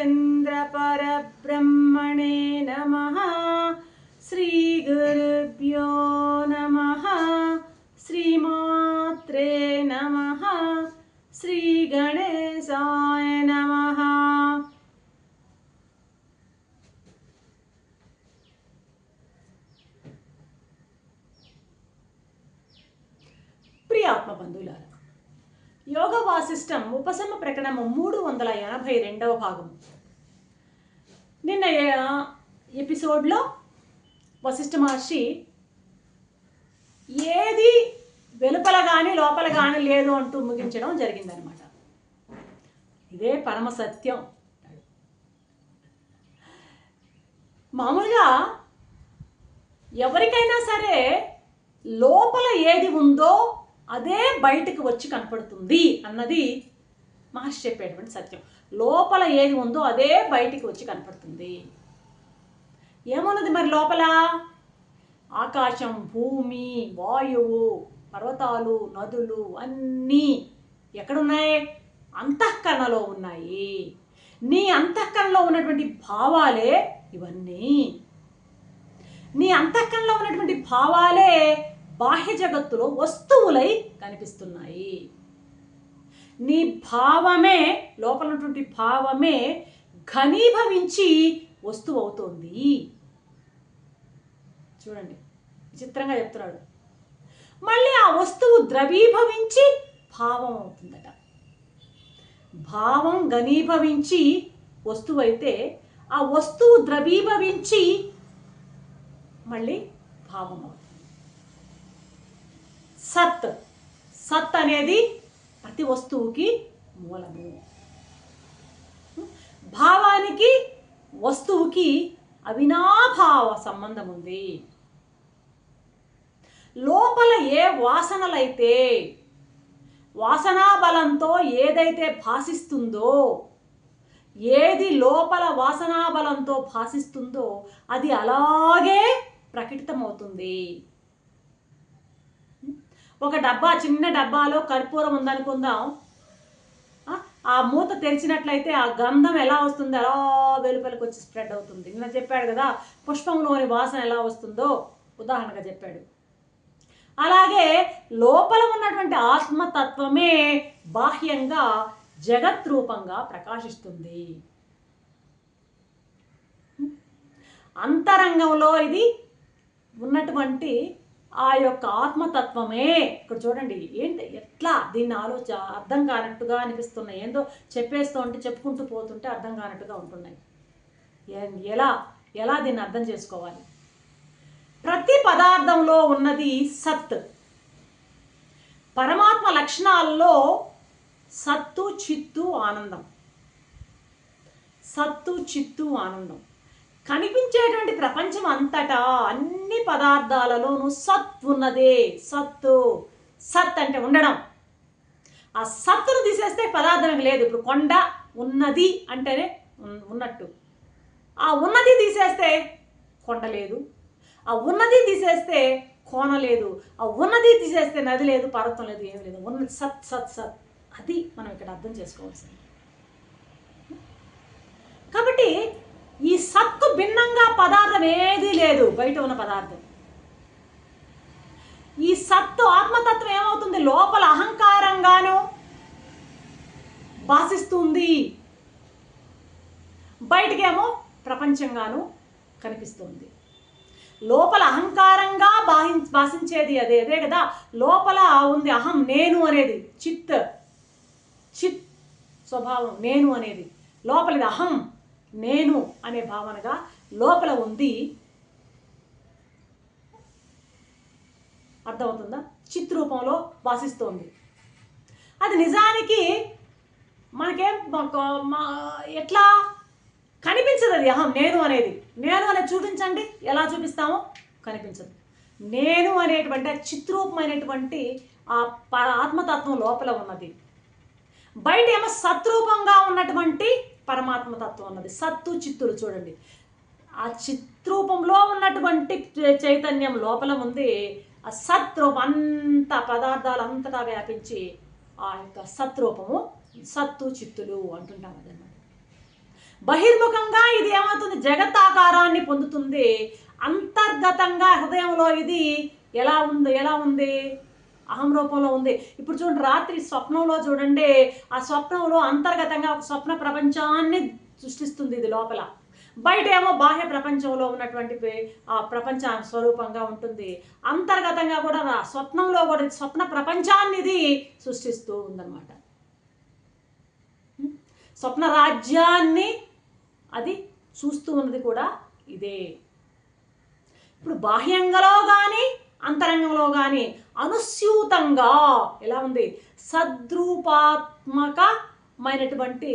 श्रीरामचन्द्रपरब्रह्मणे नमः श्रीगुरुभ्यो नमः श्रीमात्रे नमः श्रीगणेशाय नमः ప్రియ ఆత్మ బంధువులారా యోగ వాసిష్టం ఉపశమ ప్రకటనము మూడు వందల ఎనభై రెండవ భాగం. నిన్న ఎపిసోడ్లో వశిష్ఠ మహర్షి ఏది వెలుపల కానీ లోపల కానీ లేదు అంటూ ముగించడం జరిగిందనమాట ఇదే పరమ సత్యం. మామూలుగా ఎవరికైనా సరే లోపల ఏది ఉందో అదే బయటకు వచ్చి కనపడుతుంది అన్నది మహర్షి చెప్పేటువంటి సత్యం. లోపల ఏది ఉందో అదే బయటికి వచ్చి కనపడుతుంది. ఏమున్నది మరి లోపల? ఆకాశం భూమి వాయువు పర్వతాలు నదులు అన్నీ ఎక్కడున్నాయి? అంతఃకరణలో ఉన్నాయి. నీ అంతఃకరణలో ఉన్నటువంటి భావాలే ఇవన్నీ. నీ అంతఃకరణలో ఉన్నటువంటి భావాలే బాహ్య జగత్తులో వస్తువులై కనిపిస్తున్నాయి. నీ భావమే లోపల ఉన్నటువంటి భావమే ఘనీభవించి వస్తువు అవుతోంది చూడండి విచిత్రంగా చెప్తున్నాడు. మళ్ళీ ఆ వస్తువు ద్రవీభవించి భావం అవుతుందట భావం ఘనీభవించి వస్తువు అయితే ఆ వస్తువు ద్రవీభవించి మళ్ళీ భావం అవుతుంది సత్. సత్ అనేది ప్రతి వస్తువుకి మూలము. భావానికి వస్తువుకి అవినాభావ సంబంధం ఉంది. లోపల ఏ వాసనలైతే వాసనా బలంతో ఏదైతే భాషిస్తుందో ఏది లోపల వాసనా బలంతో భాషిస్తుందో అది అలాగే ప్రకటితమవుతుంది. ఒక డబ్బా చిన్న డబ్బాలో కర్పూరం ఉందనుకుందాం. ఆ, మూత తెరిచినట్లయితే ఆ గంధం ఎలా వస్తుంది? అలా వెలుపలికి వచ్చి స్ప్రెడ్ అవుతుంది. నిన్న చెప్పాడు కదా పుష్పంలోని వాసన ఎలా వస్తుందో ఉదాహరణగా చెప్పాడు. అలాగే లోపల ఉన్నటువంటి ఆత్మతత్వమే బాహ్యంగా జగత్ రూపంగా ప్రకాశిస్తుంది. అంతరంగంలో ఇది ఉన్నటువంటి ఆ యొక్క ఆత్మతత్వమే. ఇక్కడ చూడండి ఏంటి ఎట్లా దీన్ని ఆలోచ అర్థం కానట్టుగా అనిపిస్తున్నాయి. ఏందో చెప్పేస్తూ ఉంటే చెప్పుకుంటూ పోతుంటే అర్థం కానట్టుగా ఉంటున్నాయి. ఎలా ఎలా దీన్ని అర్థం చేసుకోవాలి? ప్రతి పదార్థంలో ఉన్నది సత్. పరమాత్మ లక్షణాల్లో సత్తు చిత్తు ఆనందం. సత్తు చిత్తు ఆనందం. కనిపించేటువంటి ప్రపంచం అంతటా అన్ని పదార్థాలలోనూ సత్ ఉన్నదే. సత్తు. సత్ అంటే ఉండడం. ఆ సత్తును తీసేస్తే పదార్థం లేదు. ఇప్పుడు కొండ ఉన్నది అంటేనే ఉన్నట్టు. ఆ ఉన్నది తీసేస్తే కొండ లేదు. ఆ ఉన్నది తీసేస్తే కోన లేదు. ఆ ఉన్నది తీసేస్తే నది లేదు పర్వతం లేదు ఏమి లేదు. ఉన్నది సత్ సత్ సత్. అది మనం ఇక్కడ అర్థం చేసుకోవాల్సింది. కాబట్టి ఈ సత్తు భిన్నంగా పదార్థం ఏదీ లేదు. బయట ఉన్న పదార్థం. ఈ సత్తు ఆత్మతత్వం ఏమవుతుంది? లోపల అహంకారంగాను భాషిస్తుంది బయటకేమో ప్రపంచంగాను కనిపిస్తుంది. లోపల అహంకారంగా భావి భాషించేది అదే. అదే కదా లోపల ఉంది అహం నేను అనేది. చిత్. చిత్ స్వభావం నేను అనేది. లోపలిది అహం. నేను అనే భావనగా లోపల ఉంది. అర్థమవుతుందా? చిత్ రూపంలో అది నిజానికి మనకేం మా ఎట్లా కనిపించదు అది? అహం నేను అనేది. నేను అనేది చూపించండి. ఎలా చూపిస్తామో కనిపించదు. నేను అనేటువంటి చిత్రూపమైనటువంటి ఆ ప- ఆత్మతత్వం లోపల ఉన్నది. బయట ఏమో సత్రూపంగా ఉన్నటువంటి పరమాత్మ తత్వం ఉన్నది సత్తు చిత్తులు చూడండి. ఆ చిత్రూపంలో ఉన్నటువంటి చైతన్యం లోపల ఉంది ఆ సత్రూపం అంత పదార్థాలు అంతటా వ్యాపించి ఆ యొక్క సత్రూపము సత్తు చిత్తులు అంటుంటాం అదనమాట బహిర్ముఖంగా ఇది ఏమవుతుంది? జగత్తాకారాన్ని పొందుతుంది. అంతర్గతంగా హృదయంలో ఇది ఎలా ఉంది ఎలా ఉంది? అహం రూపంలో ఉంది. ఇప్పుడు చూడండి రాత్రి స్వప్నంలో చూడండి ఆ స్వప్నంలో అంతర్గతంగా ఒక స్వప్న ప్రపంచాన్ని సృష్టిస్తుంది ఇది లోపల. బయట ఏమో బాహ్య ప్రపంచంలో ఉన్నటువంటి ఆ ప్రపంచ స్వరూపంగా ఉంటుంది. అంతర్గతంగా కూడా స్వప్నంలో కూడా స్వప్న ప్రపంచాన్ని ఇది సృష్టిస్తూ ఉందన్నమాట. స్వప్న రాజ్యాన్ని అది చూస్తూ ఉన్నది కూడా ఇదే. ఇప్పుడు బాహ్యంగలో కానీ అంతరంగంలో కానీ అనుస్యూతంగా ఎలా ఉంది? సద్రూపాత్మకమైనటువంటి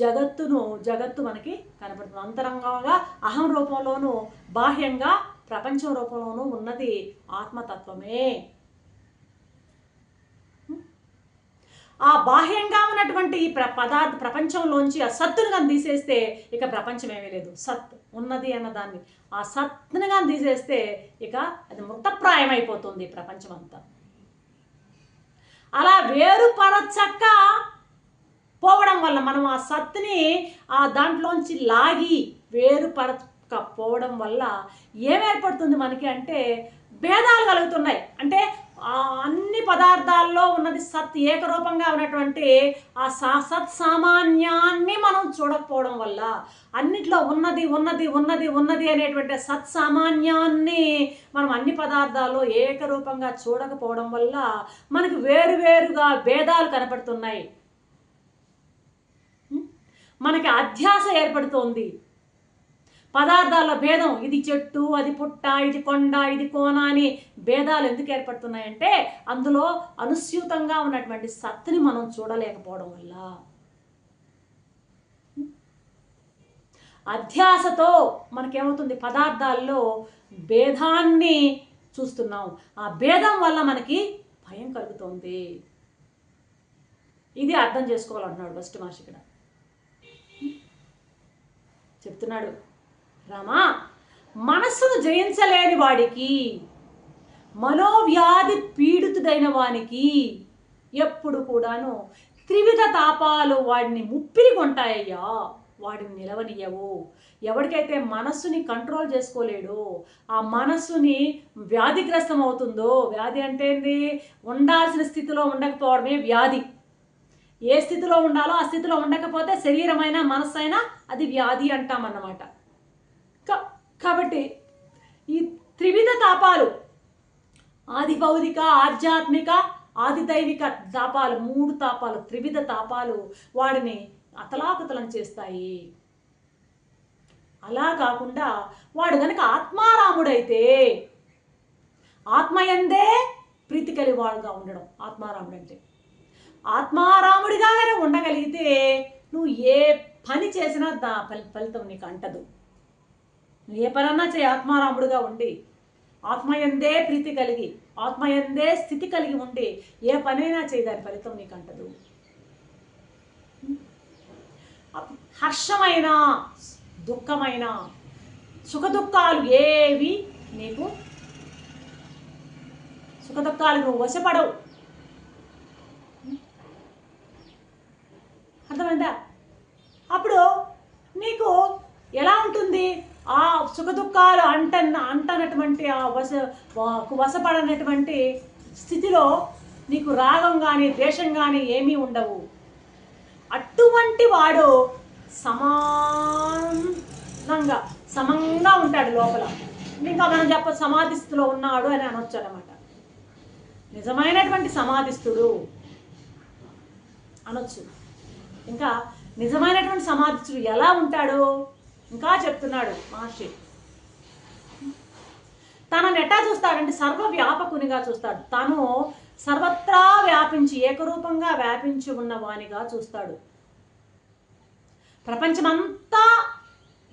జగత్తును జగత్తు మనకి కనపడుతుంది. అంతరంగంగా అహం రూపంలోనూ బాహ్యంగా ప్రపంచం రూపంలోనూ ఉన్నది ఆత్మతత్వమే. ఆ బాహ్యంగా ఉన్నటువంటి ఈ ప్ర పదార్థ ప్రపంచంలోంచి ఆ సత్తును కానీ తీసేస్తే ఇక ప్రపంచం ఏమీ లేదు. సత్ ఉన్నది అన్న దాన్ని ఆ సత్తును కానీ తీసేస్తే ఇక అది మృతప్రాయం అయిపోతుంది ప్రపంచం అంతా అలా వేరుపరచక్క పోవడం వల్ల మనం ఆ సత్తుని ఆ దాంట్లోంచి లాగి వేరుపరచకపోవడం వల్ల ఏమేర్పడుతుంది మనకి అంటే భేదాలు కలుగుతున్నాయి. అంటే అన్ని పదార్థాల్లో ఉన్నది సత్ ఏకరూపంగా ఉన్నటువంటి ఆ సా సత్ సామాన్యాన్ని మనం చూడకపోవడం వల్ల అన్నిట్లో ఉన్నది ఉన్నది ఉన్నది ఉన్నది అనేటువంటి సత్ సామాన్యాన్ని మనం అన్ని పదార్థాల్లో ఏకరూపంగా చూడకపోవడం వల్ల మనకు వేరువేరుగా భేదాలు కనపడుతున్నాయి. మనకి అధ్యాస ఏర్పడుతోంది. పదార్థాల భేదం ఇది చెట్టు అది పుట్ట ఇది కొండ ఇది కోన అని భేదాలు ఎందుకు ఏర్పడుతున్నాయంటే అందులో అనుస్యూతంగా ఉన్నటువంటి సత్తుని మనం చూడలేకపోవడం వల్ల. అధ్యాసతో మనకేమవుతుంది? పదార్థాల్లో భేదాన్ని చూస్తున్నాం. ఆ భేదం వల్ల మనకి భయం కలుగుతోంది. ఇది అర్థం చేసుకోవాలంటున్నాడు ఫస్ట్ మహర్షి ఇక్కడ. చెప్తున్నాడు. రామా మనస్సును జయించలేని వాడికి మనోవ్యాధి పీడితుడైన వానికి ఎప్పుడు కూడాను త్రివిధ తాపాలు వాడిని ముప్పిరి కొంటాయ్యా. వాడిని నిలవనియవు ఎవరికైతే మనస్సుని కంట్రోల్ చేసుకోలేడో ఆ మనస్సుని వ్యాధిగ్రస్తం అవుతుందో వ్యాధి అంటే ఏంది? ఉండాల్సిన స్థితిలో ఉండకపోవడమే వ్యాధి. ఏ స్థితిలో ఉండాలో ఆ స్థితిలో ఉండకపోతే శరీరమైనా మనస్సైనా అది వ్యాధి అంటామన్నమాట. అన్నమాట కాబట్టి ఈ త్రివిధ తాపాలు ఆది భౌతిక ఆధ్యాత్మిక ఆది దైవిక తాపాలు మూడు తాపాలు త్రివిధ తాపాలు వాడిని అతలాకుతలం చేస్తాయి. అలా కాకుండా వాడు గనక ఆత్మారాముడైతే ఆత్మయందే ప్రీతి కలివాడుగా ఉండడం ఆత్మారాముడు అంటే ఆత్మారాముడిగా ఉండగలిగితే నువ్వు ఏ పని చేసినా దా ఫలి- ఫలితం నీకు అంటదు. నువ్వు ఏ పనన్నా చేయి ఆత్మారాముడుగా ఉండి ఆత్మయందే ప్రీతి కలిగి ఆత్మయందే స్థితి కలిగి ఉండి ఏ పనైనా చేయి దాని ఫలితం నీకు అంటదు హర్షమైన దుఃఖమైన సుఖదుఖాలు ఏవి నీకు? సుఖదుఖాలు నువ్వు వశపడవు. అర్థమైందా? అప్పుడు నీకు ఎలా ఉంటుంది? ఆ సుఖదుఖాలు అంటన్న అంటనటువంటి ఆ వస వా- స్థితిలో నీకు రాగం కానీ ద్వేషం కానీ ఏమీ ఉండవు. అటువంటి వాడు సమానంగా సమంగా ఉంటాడు లోపల. ఇంకా మనం చెప్ప సమాధిస్తులో ఉన్నాడు అని అనొచ్చు అనమాట నిజమైనటువంటి సమాధిస్థుడు అనొచ్చు. ఇంకా నిజమైనటువంటి సమాధిస్తుడు ఎలా ఉంటాడు? ఇంకా చెప్తున్నాడు మహర్షి. తనని ఎట్టా చూస్తాడంటే సర్వవ్యాపకునిగా చూస్తాడు. తను సర్వత్రా వ్యాపించి ఏకరూపంగా వ్యాపించి ఉన్న వానిగా చూస్తాడు. ప్రపంచమంతా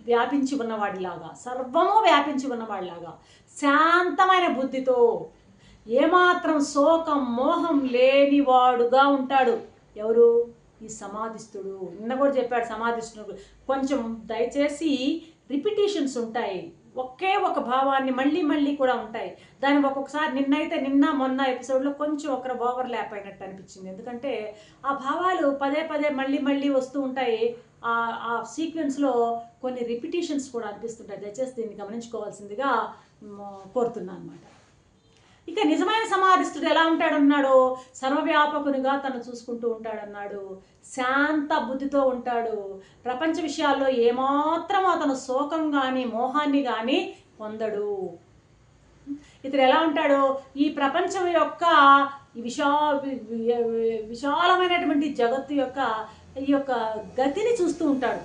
వ్యాపించి ఉన్నవాడిలాగా సర్వము వ్యాపించి ఉన్నవాడిలాగా శాంతమైన బుద్ధితో ఏమాత్రం శోకం మోహం లేనివాడుగా ఉంటాడు. ఎవరు? ఈ సమాధిస్తుడు నిన్న కూడా చెప్పాడు సమాధిస్తుడు కొంచెం దయచేసి రిపిటేషన్స్ ఉంటాయి. ఒకే ఒక భావాన్ని మళ్ళీ మళ్ళీ కూడా ఉంటాయి. దాని ఒక్కొక్కసారి నిన్నైతే నిన్న మొన్న ఎపిసోడ్లో కొంచెం ఒకరు ఓవర్ ల్యాప్ అయినట్టు అనిపించింది. ఎందుకంటే ఆ భావాలు పదే పదే మళ్ళీ మళ్ళీ వస్తూ ఉంటాయి. ఆ- సీక్వెన్స్లో కొన్ని రిపిటేషన్స్ కూడా అనిపిస్తుంటాయి. దయచేసి దీన్ని గమనించుకోవాల్సిందిగా కోరుతున్నాను అనమాట ఇక నిజమైన సమాధిస్తుడు ఎలా ఉంటాడన్నాడు సర్వవ్యాపకునిగా తను చూసుకుంటూ ఉంటాడన్నాడు. శాంత బుద్ధితో ఉంటాడు. ప్రపంచ విషయాల్లో ఏమాత్రం అతను శోకం కానీ మోహాన్ని కానీ పొందడు. ఇతడు ఎలా ఉంటాడు ఈ ప్రపంచం యొక్క విశా విశాలమైనటువంటి జగత్తు యొక్క ఈ యొక్క గతిని చూస్తూ ఉంటాడు.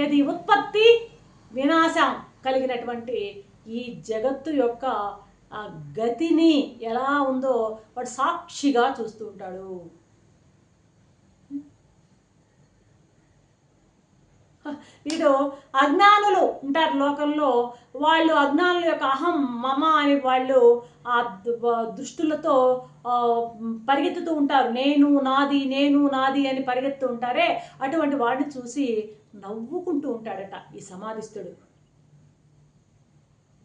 ఏది ఉత్పత్తి వినాశం కలిగినటువంటి ఈ జగత్తు యొక్క ఆ గతిని ఎలా ఉందో వాడు సాక్షిగా చూస్తూ ఉంటాడు. వీడు అజ్ఞానులు ఉంటారు లోకంలో. వాళ్ళు అజ్ఞానుల యొక్క అహం మమ అని వాళ్ళు ఆ దు- పరిగెత్తుతూ ఉంటారు. నేను నాది నేను నాది అని పరిగెత్తు ఉంటారే. అటువంటి వాడిని చూసి నవ్వుకుంటూ ఉంటాడట ఈ సమాధిస్తుడు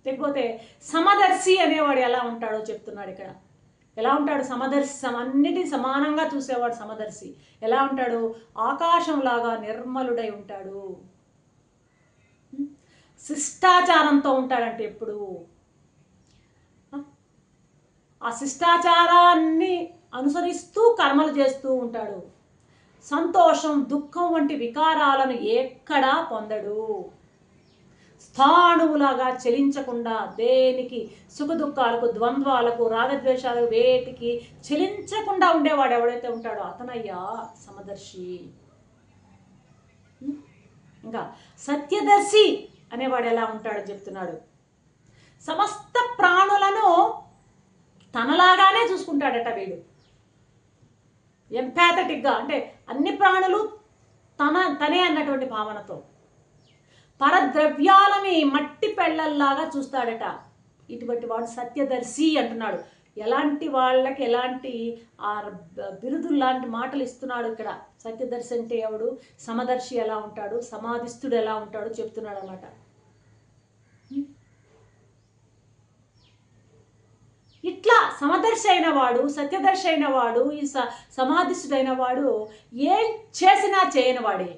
లేకపోతే సమదర్శి అనేవాడు ఎలా ఉంటాడో చెప్తున్నాడు ఇక్కడ. ఎలా ఉంటాడు సమదర్శి? అన్నిటిని సమానంగా చూసేవాడు సమదర్శి. ఎలా ఉంటాడు? ఆకాశంలాగా నిర్మలుడై ఉంటాడు. శిష్టాచారంతో ఉంటాడంటే ఎప్పుడు? ఆ శిష్టాచారాన్ని అనుసరిస్తూ కర్మలు చేస్తూ ఉంటాడు. సంతోషం దుఃఖం వంటి వికారాలను ఎక్కడా పొందడు. స్థాణువులాగా చలించకుండా దేనికి సుఖ దుఃఖాలకు ద్వంద్వాలకు రాగద్వేషాలకు వేటికి చలించకుండా ఉండేవాడు ఎవడైతే ఉంటాడో అతనయ్యా సమదర్శి. ఇంకా సత్యదర్శి అనేవాడు ఎలా ఉంటాడో చెప్తున్నాడు. సమస్త ప్రాణులను తనలాగానే చూసుకుంటాడట వీడు. ఎంపాథటిక్గా అంటే అన్ని ప్రాణులు తన తనే అన్నటువంటి భావనతో. పరద్రవ్యాలని మట్టి పెళ్ళల్లాగా చూస్తాడట. ఇటువంటి వాడు సత్యదర్శి అంటున్నాడు. ఎలాంటి వాళ్ళకి ఎలాంటి ఆ బిరుదులు లాంటి మాటలు ఇస్తున్నాడు ఇక్కడ? సత్యదర్శి అంటే ఎవడు? సమదర్శి ఎలా ఉంటాడు? సమాధిస్తుడు ఎలా ఉంటాడు? చెప్తున్నాడు అనమాట ఇట్లా సమదర్శి అయిన వాడు సత్యదర్శి అయిన వాడు ఈ స సమాధిష్ఠుడైన వాడు ఏం చేసినా చేయని వాడే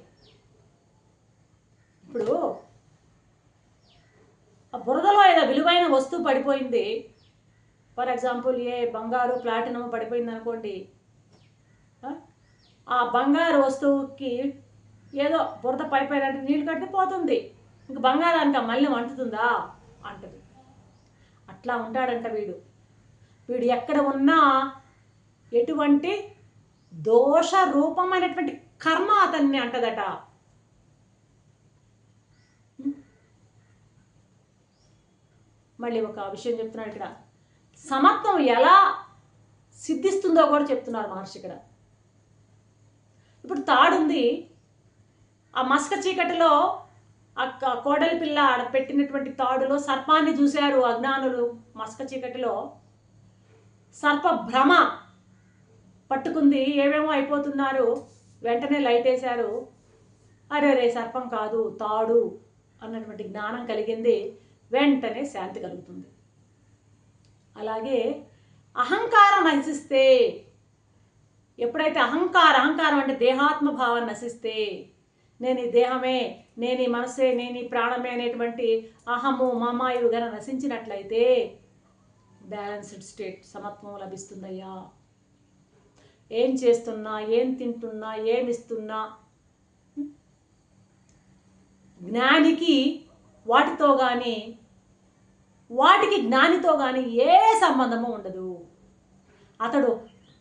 ఇప్పుడు ఆ బురదలో ఏదో విలువైన వస్తువు పడిపోయింది. ఫర్ ఎగ్జాంపుల్ ఏ బంగారు ప్లాటినం పడిపోయింది అనుకోండి ఆ? బంగారు వస్తువుకి ఏదో బురద పడిపోయినట్టు నీళ్ళు కట్టి పోతుంది. ఇంక బంగారానికి ఆ మళ్ళీ అంటుతుందా? అంటది. అట్లా ఉంటాడంట వీడు. వీడు ఎక్కడ ఉన్నా ఎటువంటి దోష రూపమైనటువంటి కర్మ అతన్ని అంటదట. మళ్ళీ ఒక విషయం చెప్తున్నాడు ఇక్కడ. సమత్వం ఎలా సిద్ధిస్తుందో కూడా చెప్తున్నారు మహర్షి ఇక్కడ. ఇప్పుడు తాడుంది ఆ మస్క చీకటిలో ఆ కోడలి పిల్ల ఆడ పెట్టినటువంటి తాడులో సర్పాన్ని చూశారు అజ్ఞానులు మస్క చీకటిలో. సర్ప భ్రమ పట్టుకుంది ఏమేమో అయిపోతున్నారు వెంటనే లైట్ వేశారు. అరే రే సర్పం కాదు తాడు అన్నటువంటి జ్ఞానం కలిగింది. వెంటనే శాంతి కలుగుతుంది. అలాగే అహంకారం నశిస్తే ఎప్పుడైతే అహంకార అహంకారం అంటే దేహాత్మ భావం నశిస్తే నేను ఈ దేహమే నేను ఈ మనసే నేను ఈ ప్రాణమే అనేటువంటి అహము మమ ఇవి గన నశించినట్లయితే బ్యాలెన్స్డ్ స్టేట్ సమత్వం లభిస్తుందయ్యా. ఏం చేస్తున్నా ఏం తింటున్నా ఏమిస్తున్నా జ్ఞానికి వాటితో కానీ వాటికి జ్ఞానితో కానీ ఏ సంబంధము ఉండదు. అతడు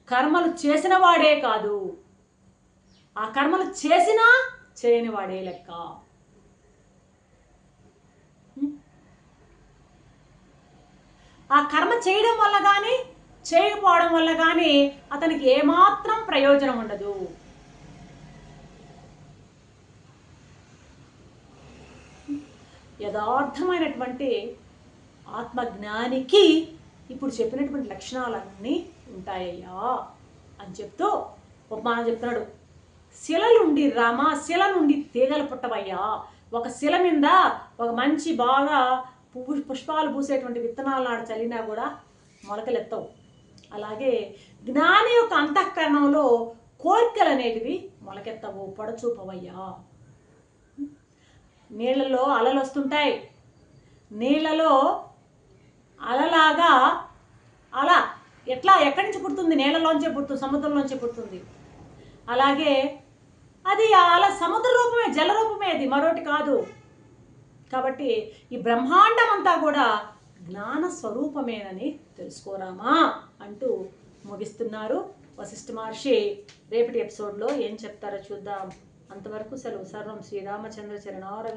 కర్మలు చేసిన వాడే కాదు. ఆ కర్మలు చేసినా చేయని వాడే లెక్క. ఆ కర్మ చేయడం వల్ల కానీ చేయకపోవడం వల్ల కానీ అతనికి ఏమాత్రం ప్రయోజనం ఉండదు. యథార్థమైనటువంటి ఆత్మజ్ఞానికి ఇప్పుడు చెప్పినటువంటి లక్షణాలన్నీ ఉంటాయ్యా అని చెప్తూ ఉపమానం చెప్తున్నాడు. శిలలుండి రామ శిల నుండి తీగలు పుట్టవయ్యా. ఒక శిల మీద ఒక మంచి బాగా పువ్వు పుష్పాలు పూసేటువంటి విత్తనాలు నాడు చల్లినా కూడా మొలకలెత్తవు. అలాగే జ్ఞాని యొక్క అంతఃకరణంలో కోరికలు అనేటివి మొలకెత్తవు పొడచూపవయ్యా. నీళ్ళలో అలలు వస్తుంటాయి. నీళ్ళలో అలలాగా అల ఎట్లా? ఎక్కడి నుంచి పుడుతుంది? నీళ్ళలోంచే పుడుతుంది సముద్రంలోంచే పుడుతుంది. అలాగే అది అలా సముద్ర రూపమే జల రూపమే అది మరొకటి కాదు. కాబట్టి ఈ బ్రహ్మాండం అంతా కూడా జ్ఞాన స్వరూపమేనని తెలుసుకోరామా? అంటూ ముగిస్తున్నారు వశిష్ఠ మహర్షి. రేపటి ఎపిసోడ్లో ఏం చెప్తారో చూద్దాం. అంతవరకు సెలవు. సర్వం శ్రీరామచంద్ర చరణార